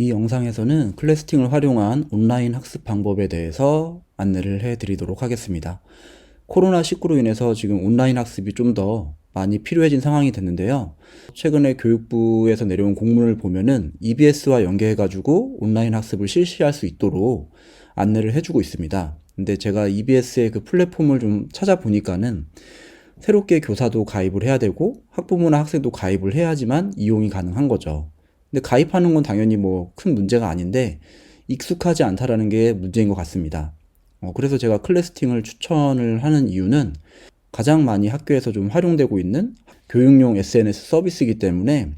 이 영상에서는 클래스팅을 활용한 온라인 학습 방법에 대해서 안내를 해 드리도록 하겠습니다. 코로나19로 인해서 지금 온라인 학습이 좀 더 많이 필요해진 상황이 됐는데요. 최근에 교육부에서 내려온 공문을 보면은 EBS와 연계해가지고 온라인 학습을 실시할 수 있도록 안내를 해주고 있습니다. 근데 제가 EBS의 그 플랫폼을 좀 찾아보니까는 새롭게 교사도 가입을 해야 되고 학부모나 학생도 가입을 해야지만 이용이 가능한 거죠. 근데 가입하는 건 당연히 뭐 큰 문제가 아닌데 익숙하지 않다라는 게 문제인 것 같습니다. 어, 그래서 제가 클래스팅을 추천을 하는 이유는 가장 많이 학교에서 좀 활용되고 있는 교육용 SNS 서비스이기 때문에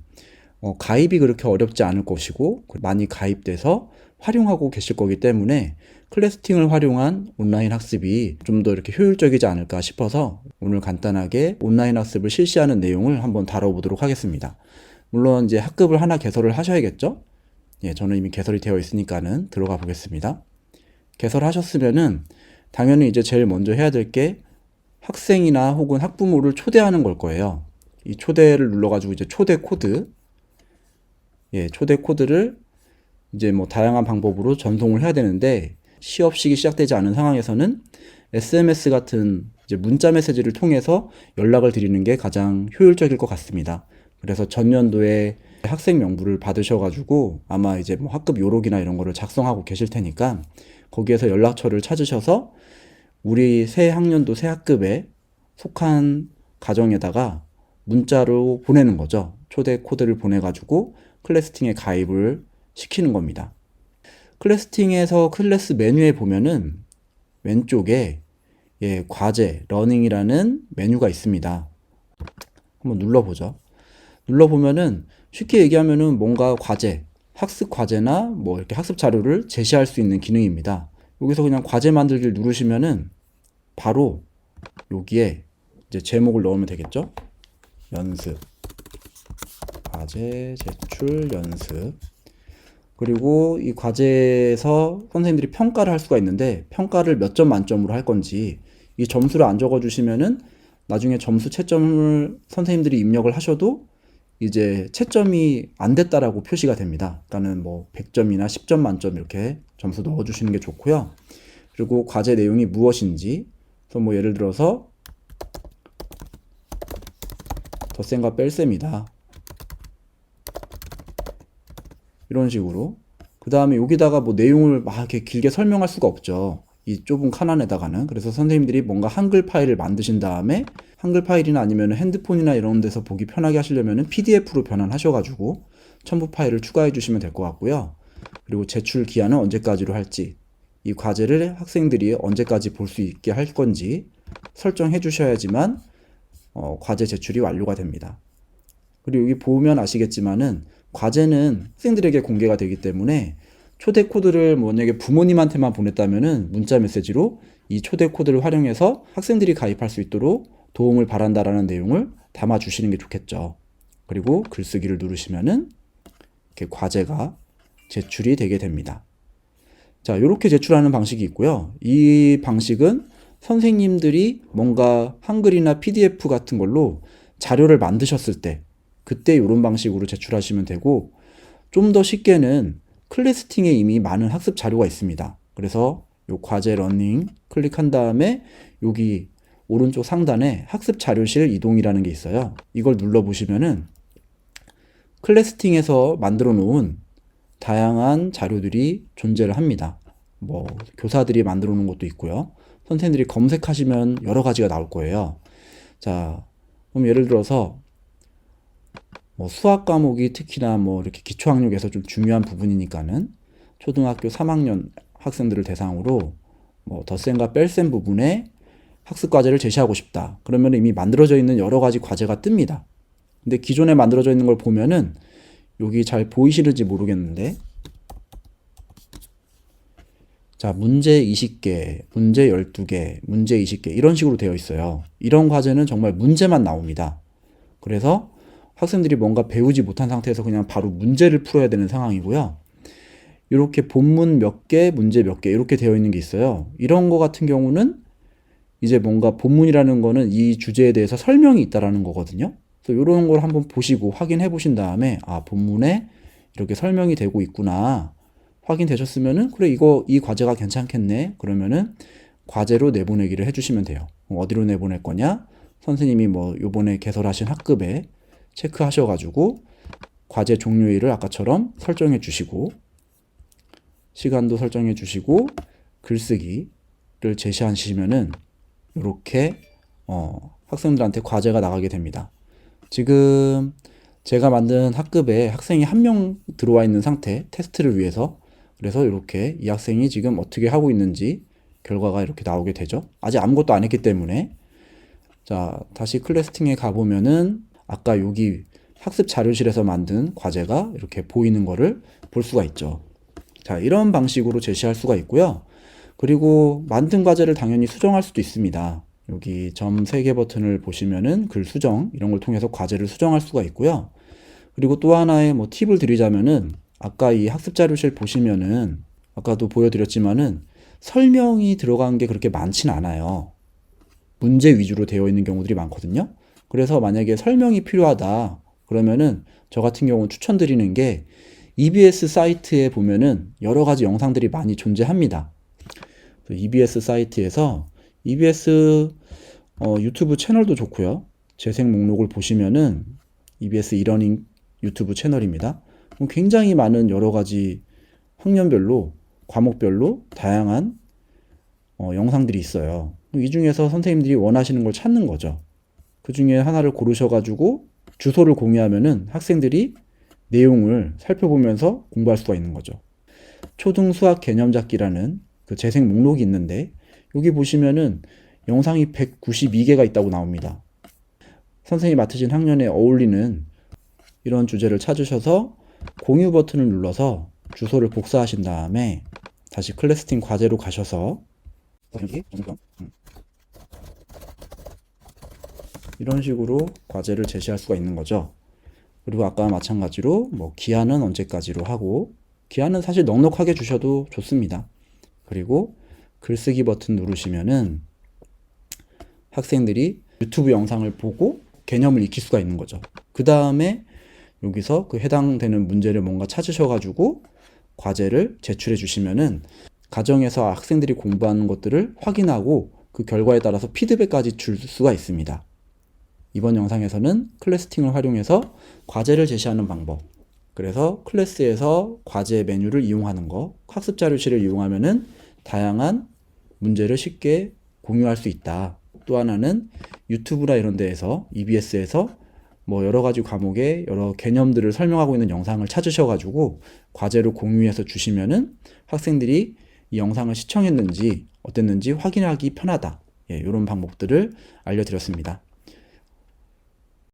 어, 가입이 그렇게 어렵지 않을 것이고 많이 가입돼서 활용하고 계실 거기 때문에 클래스팅을 활용한 온라인 학습이 좀 더 이렇게 효율적이지 않을까 싶어서 오늘 간단하게 온라인 학습을 실시하는 내용을 한번 다뤄보도록 하겠습니다. 물론 이제 학급을 하나 개설을 하셔야겠죠? 예, 저는 이미 개설이 되어 있으니까는 들어가 보겠습니다. 개설하셨으면은 당연히 이제 제일 먼저 해야 될 게 학생이나 혹은 학부모를 초대하는 걸 거예요. 이 초대를 눌러가지고 이제 초대 코드, 예, 초대 코드를 이제 뭐 다양한 방법으로 전송을 해야 되는데 시업식이 시작되지 않은 상황에서는 SMS 같은 이제 문자 메시지를 통해서 연락을 드리는 게 가장 효율적일 것 같습니다. 그래서 전년도에 학생 명부를 받으셔가지고 아마 이제 뭐 학급 요록이나 이런 거를 작성하고 계실 테니까 거기에서 연락처를 찾으셔서 우리 새 학년도 새 학급에 속한 가정에다가 문자로 보내는 거죠. 초대 코드를 보내가지고 클래스팅에 가입을 시키는 겁니다. 클래스팅에서 클래스 메뉴에 보면은 왼쪽에 예, 과제, 러닝이라는 메뉴가 있습니다. 한번 눌러보죠. 눌러보면은 쉽게 얘기하면은 뭔가 과제, 학습 과제나 뭐 이렇게 학습 자료를 제시할 수 있는 기능입니다. 여기서 그냥 과제 만들기를 누르시면은 바로 여기에 이제 제목을 넣으면 되겠죠? 연습. 과제 제출 연습. 그리고 이 과제에서 선생님들이 평가를 할 수가 있는데 평가를 몇 점 만점으로 할 건지 이 점수를 안 적어 주시면은 나중에 점수 채점을 선생님들이 입력을 하셔도 이제 채점이 안 됐다라고 표시가 됩니다. 그러니까는 뭐 100점이나 10점 만점 이렇게 점수 넣어 주시는 게 좋고요. 그리고 과제 내용이 무엇인지 그래서 뭐 예를 들어서 덧셈과 뺄셈이다. 이런 식으로. 그 다음에 여기다가 뭐 내용을 막 이렇게 길게 설명할 수가 없죠. 이 좁은 칸 안에다가는. 그래서 선생님들이 뭔가 한글 파일을 만드신 다음에 한글 파일이나 아니면 핸드폰이나 이런 데서 보기 편하게 하시려면 PDF로 변환하셔가지고 첨부 파일을 추가해 주시면 될 것 같고요. 그리고 제출 기한은 언제까지로 할지, 이 과제를 학생들이 언제까지 볼 수 있게 할 건지 설정해 주셔야지만 어, 과제 제출이 완료가 됩니다. 그리고 여기 보면 아시겠지만은 과제는 학생들에게 공개가 되기 때문에 초대 코드를 만약에 부모님한테만 보냈다면은 문자 메시지로 이 초대 코드를 활용해서 학생들이 가입할 수 있도록 도움을 바란다라는 내용을 담아 주시는 게 좋겠죠. 그리고 글쓰기를 누르시면은 이렇게 과제가 제출이 되게 됩니다. 자, 이렇게 제출하는 방식이 있고요. 이 방식은 선생님들이 뭔가 한글이나 PDF 같은 걸로 자료를 만드셨을 때 그때 이런 방식으로 제출하시면 되고 좀 더 쉽게는 클래스팅에 이미 많은 학습 자료가 있습니다. 그래서 요 과제 러닝 클릭한 다음에 여기 오른쪽 상단에 학습 자료실 이동이라는 게 있어요. 이걸 눌러 보시면은 클래스팅에서 만들어 놓은 다양한 자료들이 존재를 합니다. 뭐 교사들이 만들어 놓은 것도 있고요. 선생님들이 검색하시면 여러 가지가 나올 거예요. 자, 그럼 예를 들어서 뭐 수학 과목이 특히나 뭐 이렇게 기초학력에서 좀 중요한 부분이니까는 초등학교 3학년 학생들을 대상으로 뭐 덧셈과 뺄셈 부분에 학습 과제를 제시하고 싶다. 그러면 이미 만들어져 있는 여러 가지 과제가 뜹니다. 근데 기존에 만들어져 있는 걸 보면은 여기 잘 보이시는지 모르겠는데 자, 문제 20개, 문제 12개, 문제 20개 이런 식으로 되어 있어요. 이런 과제는 정말 문제만 나옵니다. 그래서 학생들이 뭔가 배우지 못한 상태에서 그냥 바로 문제를 풀어야 되는 상황이고요. 이렇게 본문 몇 개, 문제 몇 개 이렇게 되어 있는 게 있어요. 이런 거 같은 경우는 이제 뭔가 본문이라는 거는 이 주제에 대해서 설명이 있다라는 거거든요. 그래서 이런 걸 한번 보시고 확인해 보신 다음에 아 본문에 이렇게 설명이 되고 있구나. 확인되셨으면은 그래 이거 이 과제가 괜찮겠네. 그러면은 과제로 내보내기를 해 주시면 돼요. 어디로 내보낼 거냐? 선생님이 뭐 요번에 개설하신 학급에 체크하셔가지고 과제 종료일을 아까처럼 설정해 주시고 시간도 설정해 주시고 글쓰기를 제시하시면은 이렇게 어, 학생들한테 과제가 나가게 됩니다. 지금 제가 만든 학급에 학생이 한 명 들어와 있는 상태 테스트를 위해서 그래서 이렇게 이 학생이 지금 어떻게 하고 있는지 결과가 이렇게 나오게 되죠. 아직 아무것도 안 했기 때문에 자 다시 클래스팅에 가보면은 아까 여기 학습 자료실에서 만든 과제가 이렇게 보이는 거를 볼 수가 있죠. 자 이런 방식으로 제시할 수가 있고요. 그리고 만든 과제를 당연히 수정할 수도 있습니다. 여기 점 3개 버튼을 보시면은 글 수정 이런 걸 통해서 과제를 수정할 수가 있고요. 그리고 또 하나의 뭐 팁을 드리자면은 아까 이 학습 자료실 보시면은 아까도 보여드렸지만은 설명이 들어간 게 그렇게 많진 않아요. 문제 위주로 되어 있는 경우들이 많거든요. 그래서 만약에 설명이 필요하다 그러면은 저 같은 경우는 추천드리는 게 EBS 사이트에 보면은 여러 가지 영상들이 많이 존재합니다. EBS 사이트에서 EBS 어, 유튜브 채널도 좋고요. 재생 목록을 보시면은 EBS 이러닝 유튜브 채널입니다. 뭐 굉장히 많은 여러 가지 학년별로 과목별로 다양한 어, 영상들이 있어요. 이 중에서 선생님들이 원하시는 걸 찾는 거죠. 그 중에 하나를 고르셔가지고 주소를 공유하면은 학생들이 내용을 살펴보면서 공부할 수가 있는 거죠. 초등 수학 개념 잡기라는 그 재생 목록이 있는데 여기 보시면은 영상이 192개가 있다고 나옵니다. 선생님이 맡으신 학년에 어울리는 이런 주제를 찾으셔서 공유 버튼을 눌러서 주소를 복사하신 다음에 다시 클래스팅 과제로 가셔서 여기 음. 이런 식으로 과제를 제시할 수가 있는 거죠. 그리고 아까 마찬가지로 뭐 기한은 언제까지로 하고 기한은 사실 넉넉하게 주셔도 좋습니다. 그리고 글쓰기 버튼 누르시면은 학생들이 유튜브 영상을 보고 개념을 익힐 수가 있는 거죠. 그 다음에 여기서 그 해당되는 문제를 뭔가 찾으셔가지고 과제를 제출해 주시면은 가정에서 학생들이 공부하는 것들을 확인하고 그 결과에 따라서 피드백까지 줄 수가 있습니다. 이번 영상에서는 클래스팅을 활용해서 과제를 제시하는 방법. 그래서 클래스에서 과제 메뉴를 이용하는 거, 학습 자료실을 이용하면은 다양한 문제를 쉽게 공유할 수 있다. 또 하나는 유튜브나 이런 데에서 EBS에서 뭐 여러 가지 과목의 여러 개념들을 설명하고 있는 영상을 찾으셔가지고 과제로 공유해서 주시면은 학생들이 이 영상을 시청했는지 어땠는지 확인하기 편하다. 예, 이런 방법들을 알려드렸습니다.